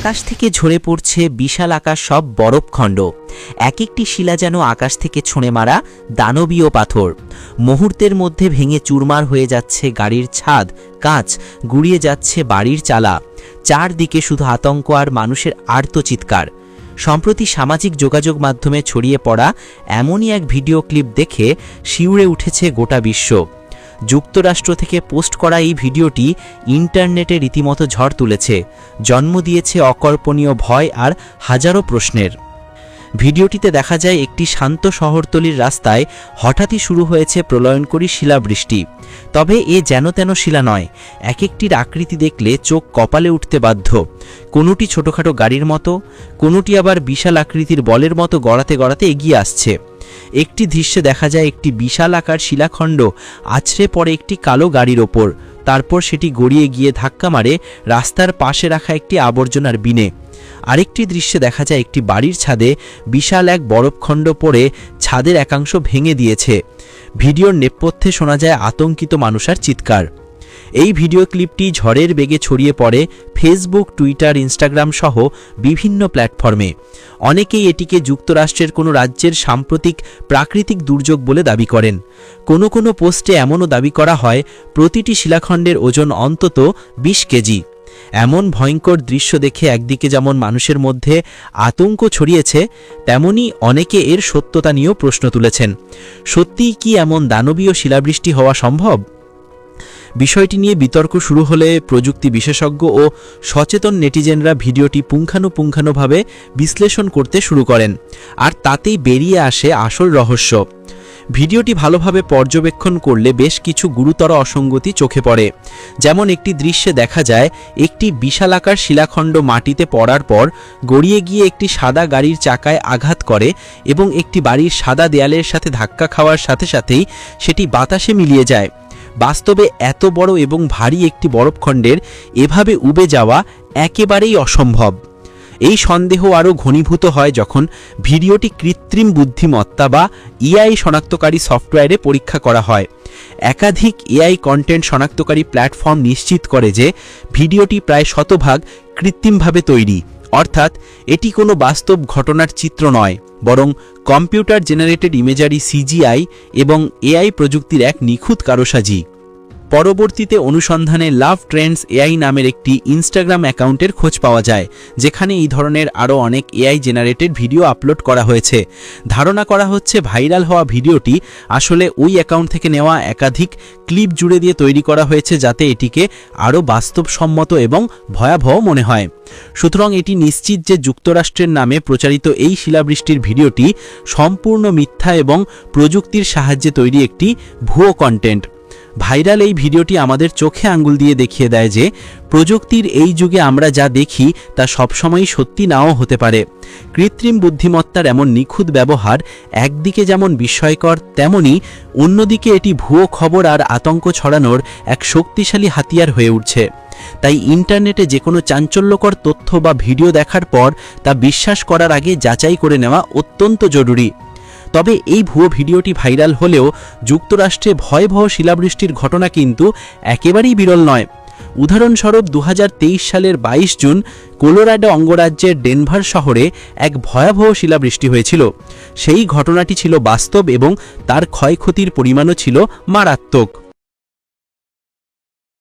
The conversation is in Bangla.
আকাশ থেকে ঝরে পড়ছে বিশাল আকাশ সব বরফখণ্ড এক একটি শিলা যেন আকাশ থেকে ছুঁড়ে মারা দানবীয় পাথর। মুহূর্তের মধ্যে ভেঙে চুরমার হয়ে যাচ্ছে গাড়ির ছাদ, কাঁচ, গুড়িয়ে যাচ্ছে বাড়ির চালা। চারদিকে শুধু আতঙ্ক আর মানুষের আর্তচিৎকার সম্প্রতি সামাজিক যোগাযোগ মাধ্যমে ছড়িয়ে পড়া এমনই এক ভিডিও ক্লিপ দেখে শিউরে উঠেছে গোটা বিশ্ব। যুক্তরাষ্ট্র থেকে পোস্ট করা এই ভিডিওটি ইন্টারনেটে রীতিমতো ঝড় তুলেছে। জন্ম দিয়েছে অকল্পনীয় ভয় আর হাজারো প্রশ্নের। ভিডিওটিতে দেখা যায়, একটি শান্ত শহরতলির রাস্তায় হঠাৎই শুরু হয়েছে প্রলয়নকরী শিলাবৃষ্টি। তবে এ যেন তেন শিলা নয় এক একটির আকৃতি দেখলে চোখ কপালে উঠতে বাধ্য। কোনোটি ছোটোখাটো গাড়ির মতো, কোনোটি আবার বিশাল আকৃতির বলের মতো গড়াতে গড়াতে এগিয়ে আসছে। একটি দৃশ্যে দেখা যায় একটি বিশাল আকার শিলাখণ্ড, আছড়ে পড়ে একটি কালো গাড়ির ওপর। তারপর সেটি গড়িয়ে গিয়ে ধাক্কা মারে রাস্তার পাশে রাখা একটি আবর্জনার বিনে। আরেকটি দৃশ্যে দেখা যায় একটি বাড়ির ছাদে বিশাল এক বরফখণ্ড পড়ে ছাদের একাংশ ভেঙে দিয়েছে। ভিডিওর নেপথ্যে শোনা যায় আতঙ্কিত মানুষের চিৎকার। এই ভিডিও ক্লিপটি ঝড়ের বেগে ছড়িয়ে পড়ে ফেসবুক টুইটার ইনস্টাগ্রাম সহ বিভিন্ন প্ল্যাটফর্মে অনেকেই এটিকে যুক্তরাষ্ট্রের কোনো রাজ্যের সাম্প্রতিক প্রাকৃতিক দুর্যোগ বলে দাবি করেন। কোনো কোনো পোস্টে এমনও দাবি করা হয়, প্রতিটি শিলাখণ্ডের ওজন অন্তত ২০ কেজি। এমন ভয়ঙ্কর দৃশ্য দেখে একদিকে যেমন মানুষের মধ্যে আতঙ্ক ছড়িয়েছে, তেমনি অনেকে এর সত্যতা নিয়েও প্রশ্ন তুলেছেন। সত্যিই কি এমন দানবীয় শিলাবৃষ্টি হওয়া সম্ভব? বিষয়টি নিয়ে বিতর্ক শুরু হলে প্রযুক্তি বিশেষজ্ঞ ও সচেতন নেটিজেনরা ভিডিওটি পুঙ্খানুপুঙ্খানুভাবে বিশ্লেষণ করতে শুরু করেন, আর তাতেই বেরিয়ে আসে আসল রহস্য। ভিডিওটি ভালোভাবে পর্যবেক্ষণ করলে বেশ কিছু গুরুতর অসঙ্গতি চোখে পড়ে। যেমন একটি দৃশ্যে দেখা যায়, একটি বিশালাকার শিলাখণ্ড মাটিতে পড়ার পর গড়িয়ে গিয়ে একটি সাদা গাড়ির চাকায় আঘাত করে এবং একটি বাড়ির সাদা দেয়ালের সাথে ধাক্কা খাওয়ার সাথে সাথেই সেটি বাতাসে মিলিয়ে যায়। বাস্তবে এত বড় এবং ভারী একটি বরফখণ্ডের এভাবে উবে যাওয়া একেবারেই অসম্ভব। এই সন্দেহ আরও ঘনীভূত হয় যখন ভিডিওটি কৃত্রিম বুদ্ধিমত্তা বা ইআই শনাক্তকারী সফটওয়্যারে পরীক্ষা করা হয়। একাধিক এআই কন্টেন্ট শনাক্তকারী প্ল্যাটফর্ম নিশ্চিত করে যে ভিডিওটি প্রায় শতভাগ কৃত্রিমভাবে তৈরি। অর্থাৎ এটি কোনো বাস্তব ঘটনার চিত্র নয়, বরং কম্পিউটার জেনারেটেড ইমেজারি সিজিআই এবং এআই প্রযুক্তির এক নিখুঁত কারসাজি। পরবর্তীতে অনুসন্ধানে লাভ ট্রেন্ডস এআই নামের একটি ইনস্টাগ্রাম অ্যাকাউন্টের খোঁজ পাওয়া যায়, যেখানে এই ধরনের আরও অনেক এআই জেনারেটেড ভিডিও আপলোড করা হয়েছে। ধারণা করা হচ্ছে ভাইরাল হওয়া ভিডিওটি আসলে ওই অ্যাকাউন্ট থেকে নেওয়া একাধিক ক্লিপ জুড়ে দিয়ে তৈরি করা হয়েছে যাতে এটিকে আরও বাস্তবসম্মত এবং ভয়াবহ মনে হয়। সুতরাং এটি নিশ্চিত যে যুক্তরাষ্ট্রের নামে প্রচারিত এই শিলাবৃষ্টির ভিডিওটি সম্পূর্ণ মিথ্যা এবং প্রযুক্তির সাহায্যে তৈরি একটি ভুয়ো কন্টেন্ট ভাইরাল এই ভিডিওটি আমাদের চোখে আঙ্গুল দিয়ে দেখিয়ে দেয় যে প্রযুক্তির এই যুগে আমরা যা দেখি তা সবসময়ই সত্যি নাও হতে পারে। কৃত্রিম বুদ্ধিমত্তার এমন নিখুঁত ব্যবহার একদিকে যেমন বিস্ময়কর, তেমনি অন্যদিকে এটি ভুয়ো খবর আর আতঙ্ক ছড়ানোর এক শক্তিশালী হাতিয়ার হয়ে উঠছে। তাই ইন্টারনেটে যে কোনো চাঞ্চল্যকর তথ্য বা ভিডিও দেখার পর তা বিশ্বাস করার আগে যাচাই করে নেওয়া অত্যন্ত জরুরি। তবে এই ভুয়ো ভিডিওটি ভাইরাল হলেও যুক্তরাষ্ট্রে ভয়াবহ শিলাবৃষ্টির ঘটনা কিন্তু একেবারেই বিরল নয়। উদাহরণস্বরূপ দু হাজার তেইশ সালের ২২ জুন কোলোরাডো অঙ্গরাজ্যের ডেনভার শহরে এক ভয়াবহ শিলাবৃষ্টি হয়েছিল। সেই ঘটনাটি ছিল বাস্তব এবং তার ক্ষয়ক্ষতির পরিমাণও ছিল মারাত্মক।